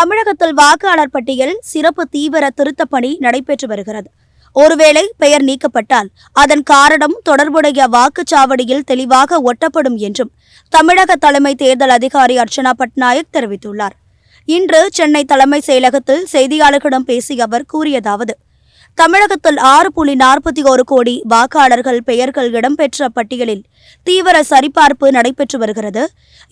தமிழகத்தில் வாக்காளர் பட்டியல் சிறப்பு தீவிர திருத்தப் பணி நடைபெற்று வருகிறது. ஒருவேளை பெயர் நீக்கப்பட்டால் அதன் காரணம் தொடர்புடைய வாக்குச்சாவடியில் தெளிவாக ஒட்டப்படும் என்றும் தமிழக தலைமை தேர்தல் அதிகாரி அர்ச்சனா பட்நாயக் தெரிவித்துள்ளார். இன்று சென்னை தலைமை செயலகத்தில் செய்தியாளர்களிடம் பேசிய அவர் கூறியதாவது தமிழகத்தில் ஆறு புள்ளி நாற்பத்தி ஒரு கோடி வாக்காளர்கள் பெயர்கள் இடம்பெற்ற பட்டியலில் தீவிர சரிபார்ப்பு நடைபெற்று வருகிறது.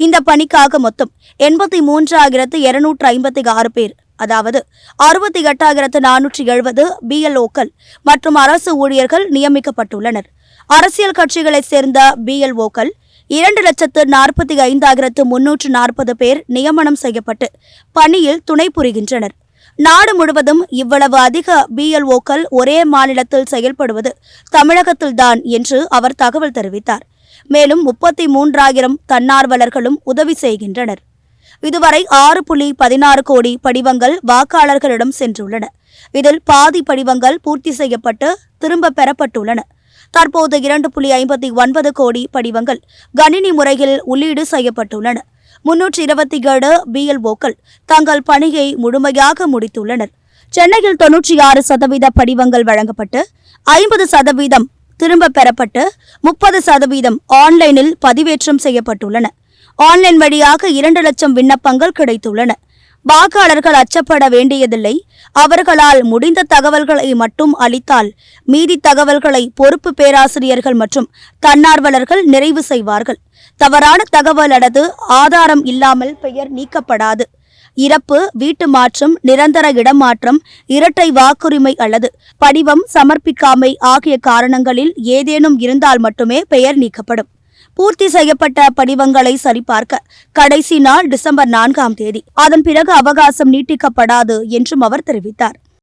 இந்த பணிக்காக மொத்தம் எண்பத்தி மூன்றாயிரத்து இருநூற்று ஐம்பத்தி ஆறு பேர் அதாவது அறுபத்தி எட்டாயிரத்து நானூற்றி எழுபது பிஎல்ஓக்கள் மற்றும் அரசு ஊழியர்கள் நியமிக்கப்பட்டுள்ளனர். அரசியல் கட்சிகளைச் சேர்ந்த பிஎல்ஓக்கள் இரண்டு லட்சத்து நாற்பத்தி ஐந்தாயிரத்து முன்னூற்று நாற்பது பேர் நியமனம் செய்யப்பட்டு பணியில் துணை புரிகின்றனர். நாடு முழுவதும் இவ்வளவு அதிக பிஎல்ஓக்கள் ஒரே மாநிலத்தில் செயல்படுவது தமிழகத்தில்தான் என்று அவர் தகவல் தெரிவித்தார். மேலும் முப்பத்தி மூன்றாயிரம் தன்னார்வலர்களும் உதவி செய்கின்றனர். இதுவரை ஆறு புள்ளி பதினாறு கோடி படிவங்கள் வாக்காளர்களிடம் சென்றுள்ளன. இதில் பாதி படிவங்கள் பூர்த்தி செய்யப்பட்டு திரும்ப பெறப்பட்டுள்ளன. தற்போது இரண்டு புள்ளி ஐம்பத்தி ஒன்பது கோடி படிவங்கள் கணினி முறையில் உள்ளீடு செய்யப்பட்டுள்ளன. முன்னூற்றி இருபத்தி ஏழு பிஎல்ஓக்கள் தங்கள் பணியை முழுமையாக முடித்துள்ளனர். சென்னையில் தொன்னூற்றி ஆறு சதவீத படிவங்கள் வழங்கப்பட்டு ஐம்பது சதவீதம் திரும்ப பெறப்பட்டு முப்பது சதவீதம் ஆன்லைனில் பதிவேற்றம் செய்யப்பட்டுள்ளன. ஆன்லைன் வழியாக இரண்டு லட்சம் விண்ணப்பங்கள் கிடைத்துள்ளன. வாக்காளர்கள் அச்சப்பட வேண்டியதில்லை. அவர்களால் முடிந்த தகவல்களை மட்டும் அளித்தால் மீதி தகவல்களை பொறுப்பு பேராசிரியர்கள் மற்றும் தன்னார்வலர்கள் நிறைவு செய்வார்கள். தவறான தகவல் அல்லது ஆதாரம் இல்லாமல் பெயர் நீக்கப்படாது. இறப்பு வீட்டு மாற்றம் நிரந்தர இடமாற்றம் இரட்டை வாக்குரிமை அல்லது படிவம் சமர்ப்பிக்காமை ஆகிய காரணங்களில் ஏதேனும் இருந்தால் மட்டுமே பெயர் நீக்கப்படும். பூர்த்தி செய்யப்பட்ட படிவங்களை சரிபார்க்க கடைசி நாள் டிசம்பர் நான்காம் தேதி. அதன் பிறகு அவகாசம் நீட்டிக்கப்படாது என்றும் அவர் தெரிவித்தார்.